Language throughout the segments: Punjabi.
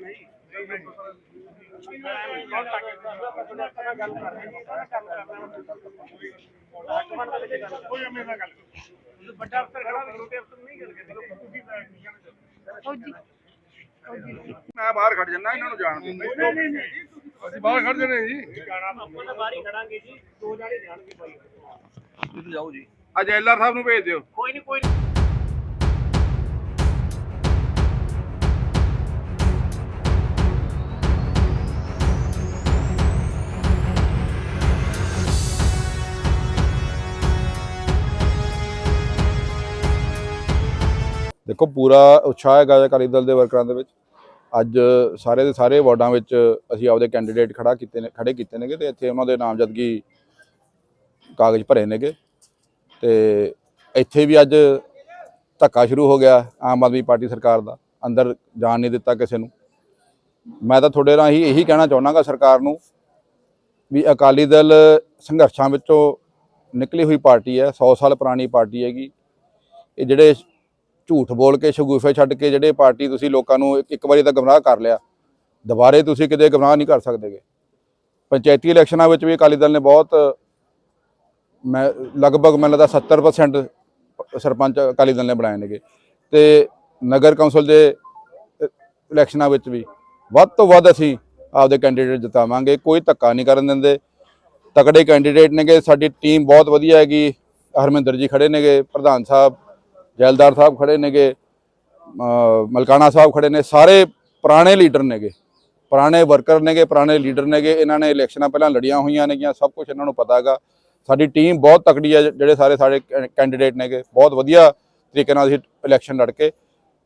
ਜੀ ਮੈਂ ਬਹੁਤ ਤੱਕ ਗੱਲ ਕਰ ਰਹੇ ਹਾਂ ਸਾਰਾ ਕੰਮ ਕਰਨਾ ਕੋਈ ਮੇਰੇ ਨਾਲ ਗੱਲ ਕਰੋ ਵੱਡਾ ਅਫਸਰ ਖੜਾ ਵੀ ਛੋਟੇ ਅਫਸਰ ਨਹੀਂ ਗੱਲ ਕਰਦੇ ਤੁਸੀਂ ਫੌਜੀ ਫੌਜੀ ਮੈਂ ਬਾਹਰ ਖੜ ਜੰਨਾ ਇਹਨਾਂ ਨੂੰ ਜਾਣ ਦਿੰਦੇ ਨਹੀਂ ਨਹੀਂ ਨਹੀਂ ਅਸੀਂ ਬਾਹਰ ਖੜ ਜਨੇ ਜੀ। ਆਪਾਂ ਤਾਂ ਬਾਹਰ ਹੀ ਖੜਾਂਗੇ ਜੀ। ਦੋ ਜਾਣੇ ਜਾਣਗੇ ਬਾਈ। ਤੁਸੀਂ ਜਾਓ ਜੀ। ਅੱਜ ਐਲਆਰ ਸਾਹਿਬ ਨੂੰ ਭੇਜ ਦਿਓ। ਕੋਈ ਨਹੀਂ ਕੋਈ ਦੇਖੋ, ਪੂਰਾ ਉਤਸ਼ਾਹ ਹੈਗਾ ਅਕਾਲੀ ਦਲ ਦੇ ਵਰਕਰਾਂ ਦੇ ਵਿੱਚ। ਅੱਜ ਸਾਰੇ ਦੇ ਸਾਰੇ ਵਾਰਡਾਂ ਵਿੱਚ ਅਸੀਂ ਆਪਦੇ ਕੈਂਡੀਡੇਟ ਖੜਾ ਕੀਤੇ ਨੇ, ਖੜੇ ਕੀਤੇ ਨੇਗੇ ਤੇ ਇੱਥੇ ਉਹਨਾਂ ਦੇ ਨਾਮਜ਼ਦਗੀ ਕਾਗਜ਼ ਭਰੇ ਨੇਗੇ। ਤੇ ਇੱਥੇ ਵੀ ਅੱਜ ਧੱਕਾ ਸ਼ੁਰੂ ਹੋ ਗਿਆ ਆਮ ਆਦਮੀ ਪਾਰਟੀ ਸਰਕਾਰ ਦਾ, ਅੰਦਰ ਜਾਣ ਨਹੀਂ ਦਿੱਤਾ ਕਿਸੇ ਨੂੰ। ਮੈਂ ਤਾਂ ਤੁਹਾਡੇ ਰਾਹੀਂ ਇਹੀ ਕਹਿਣਾ ਚਾਹੁੰਦਾਗਾ ਸਰਕਾਰ ਨੂੰ ਵੀ ਅਕਾਲੀ ਦਲ ਸੰਘਰਸ਼ਾਂ ਵਿੱਚੋਂ ਨਿਕਲੀ ਹੋਈ ਪਾਰਟੀ ਹੈ 100 ਸਾਲ ਪੁਰਾਣੀ ਪਾਰਟੀ ਹੈਗੀ। ਇਹ ਜਿਹੜੇ ਝੂਠ ਬੋਲ ਕੇ ਸ਼ਗੂਫੇ ਛੱਡ ਕੇ ਜਿਹੜੇ ਪਾਰਟੀ ਤੁਸੀਂ ਲੋਕਾਂ ਨੂੰ ਇੱਕ- ਵਾਰੀ ਤਾਂ ਗਮਰਾਹ ਕਰ ਲਿਆ, ਦੁਬਾਰੇ ਤੁਸੀਂ ਕਿਤੇ ਗਮਰਾਹ ਨਹੀਂ ਕਰ ਸਕਦੇਗੇ ਪੰਚਾਇਤੀ ਇਲੈਕਸ਼ਨਾਂ ਵਿੱਚ ਵੀ ਅਕਾਲੀ ਦਲ ਨੇ ਬਹੁਤ, ਮੈਂ ਲਗਭਗ ਮੈਨੂੰ ਲੱਗਦਾ 70% ਸਰਪੰਚ ਅਕਾਲੀ ਦਲ ਨੇ ਬਣਾਏ ਨੇਗੇ। ਤੇ ਨਗਰ ਕੌਂਸਲ ਦੇ ਇਲੈਕਸ਼ਨਾਂ ਵਿੱਚ ਵੀ ਵੱਧ ਤੋਂ ਵੱਧ ਅਸੀਂ ਆਪਦੇ ਕੈਂਡੀਡੇਟ ਜਿਤਾਵਾਂਗੇ, ਕੋਈ ਧੱਕਾ ਨਹੀਂ ਕਰਨ ਦਿੰਦੇ। ਤਕੜੇ ਕੈਂਡੀਡੇਟ ਨੇਗੇ, ਸਾਡੀ ਟੀਮ ਬਹੁਤ ਵਧੀਆ ਹੈਗੀ। ਹਰਮਿੰਦਰ ਜੀ ਖੜੇ ਨੇਗੇ, ਪ੍ਰਧਾਨ ਸਾਹਿਬ ਜੈਲਦਾਰ ਸਾਹਿਬ ਖੜੇ ਨੇਗੇ ਮਲਕਾਣਾ ਸਾਹਿਬ ਖੜੇ ਨੇ, ਸਾਰੇ ਪੁਰਾਣੇ ਲੀਡਰ ਨੇਗੇ। ਪੁਰਾਣੇ ਵਰਕਰ ਨੇਗੇ, ਪੁਰਾਣੇ ਲੀਡਰ ਨੇਗੇ। ਇਹਨਾਂ ਨੇ ਇਲੈਕਸ਼ਨਾਂ ਪਹਿਲਾਂ ਲੜੀਆਂ ਹੋਈਆਂ ਨੇਗੀਆਂ, ਸਭ ਕੁਝ ਇਹਨਾਂ ਨੂੰ ਪਤਾ ਹੈਗਾ। ਸਾਡੀ ਟੀਮ ਬਹੁਤ ਤਕੜੀ ਹੈ, ਜਿਹੜੇ ਸਾਰੇ ਸਾਡੇ ਕੈਂਡੀਡੇਟ ਨੇਗੇ। ਬਹੁਤ ਵਧੀਆ ਤਰੀਕੇ ਨਾਲ ਅਸੀਂ ਇਲੈਕਸ਼ਨ ਲੜ ਕੇ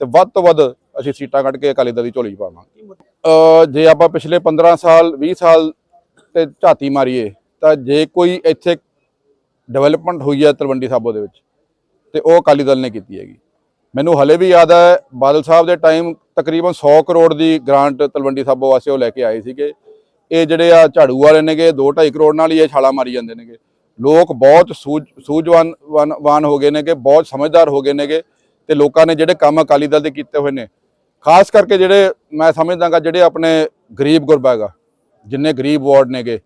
ਤੇ ਵੱਧ ਤੋਂ ਵੱਧ ਅਸੀਂ ਸੀਟਾਂ ਕੱਢ ਕੇ ਅਕਾਲੀ ਦਲ ਦੀ ਝੋਲੀ 'ਚ ਪਾਵਾਂਗੇ। ਜੇ ਆਪਾਂ ਪਿਛਲੇ 15 ਸਾਲ 20 ਸਾਲ ਤੇ ਝਾਤੀ ਮਾਰੀਏ, ਤਾਂ ਜੇ ਕੋਈ ਇੱਥੇ ਡਿਵੈਲਪਮੈਂਟ ਹੋਈ ਹੈ ਤਲਵੰਡੀ ਸਾਬੋ ਦੇ ਵਿੱਚ ਤੇ ਉਹ ਅਕਾਲੀ ਦਲ ਨੇ ਕੀਤੀ ਹੈਗੀ। ਮੈਨੂੰ ਹਲੇ ਵੀ ਯਾਦ ਹੈ, ਬਾਦਲ ਸਾਹਿਬ ਦੇ ਟਾਈਮ ਤਕਰੀਬਨ 100 ਕਰੋੜ ਦੀ ਗ੍ਰਾਂਟ ਤਲਵੰਡੀ ਸਾਬੋ ਵਾਸਤੇ ਉਹ ਲੈ ਕੇ ਆਏ ਸੀਗੇ। ਇਹ ਜਿਹੜੇ ਆ ਝਾੜੂ ਵਾਲੇ ਨੇਗੇ 2.5 ਕਰੋੜ ਨਾਲ ਹੀ ਇਹ ਛਾਲਾ ਮਾਰੀ ਜਾਂਦੇ ਨੇਗੇ। ਲੋਕ ਬਹੁਤ ਸੂਝ, ਸੂਝਵਾਨ ਵਾਨ- ਹੋ ਗਏ ਨੇਗੇ, ਬਹੁਤ ਸਮਝਦਾਰ ਹੋ ਗਏ ਨੇਗੇ ਤੇ ਲੋਕਾਂ ਨੇ ਜਿਹੜੇ ਕੰਮ ਅਕਾਲੀ ਦਲ ਦੇ ਕੀਤੇ ਹੋਏ ਨੇ, ਖਾਸ ਕਰਕੇ ਜਿਹੜੇ ਮੈਂ ਸਮਝਦਾਗਾ, ਜਿਹੜੇ ਆਪਣੇ ਗਰੀਬ ਗੁਰਬਾ ਹੈਗਾ, ਜਿੰਨੇ ਗਰੀਬ ਵਾਰਡ ਨੇਗੇ,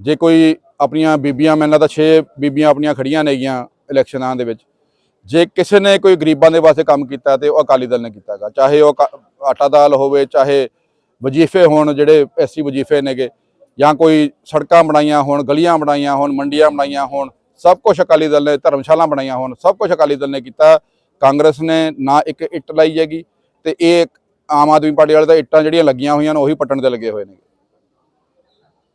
ਜੇ ਕੋਈ ਆਪਣੀਆਂ ਬੀਬੀਆਂ ਮੈਨੂੰ ਤਾਂ 6 ਬੀਬੀਆਂ ਆਪਣੀਆਂ ਖੜੀਆਂ ਨੇਗੀਆਂ ਇਲੈਕਸ਼ਨਾਂ ਦੇ ਵਿੱਚ ਜੇ ਕਿਸੇ ਨੇ ਕੋਈ ਗਰੀਬਾਂ ਦੇ ਵਾਸਤੇ ਕੰਮ ਕੀਤਾ ਤੇ ਉਹ ਅਕਾਲੀ ਦਲ ਨੇ ਕੀਤਾਗਾ, ਚਾਹੇ ਉਹ ਕਾ- ਆਟਾ ਦਾਲ ਹੋਵੇ, ਚਾਹੇ ਵਜੀਫੇ ਹੋਣ ਜਿਹੜੇ ਐਸੀ ਵਜੀਫੇ ਨੇਗੇ, ਜਾਂ ਕੋਈ ਸੜਕਾਂ ਬਣਾਈਆਂ ਹੋਣ, ਗਲੀਆਂ ਬਣਾਈਆਂ ਹੋਣ, ਮੰਡੀਆਂ ਬਣਾਈਆਂ ਹੋਣ, ਸਭ ਕੁਝ ਅਕਾਲੀ ਦਲ ਨੇ, ਧਰਮਸ਼ਾਲਾ ਬਣਾਈਆਂ ਹੋਣ, ਸਭ ਕੁਝ ਅਕਾਲੀ ਦਲ ਨੇ ਕੀਤਾ। ਕਾਂਗਰਸ ਨੇ ਨਾ ਇੱਕ ਇੱਟ ਲਾਈ ਹੈਗੀ ਤੇ ਇਹ ਆਮ ਆਦਮੀ ਪਾਰਟੀ ਵਾਲੇ ਤਾਂ ਇੱਟਾਂ ਜਿਹੜੀਆਂ ਲੱਗੀਆਂ ਹੋਈਆਂ ਨੇ, ਉਹੀ ਪੱਟਣ ਤੇ ਲੱਗੇ ਹੋਏ ਨੇ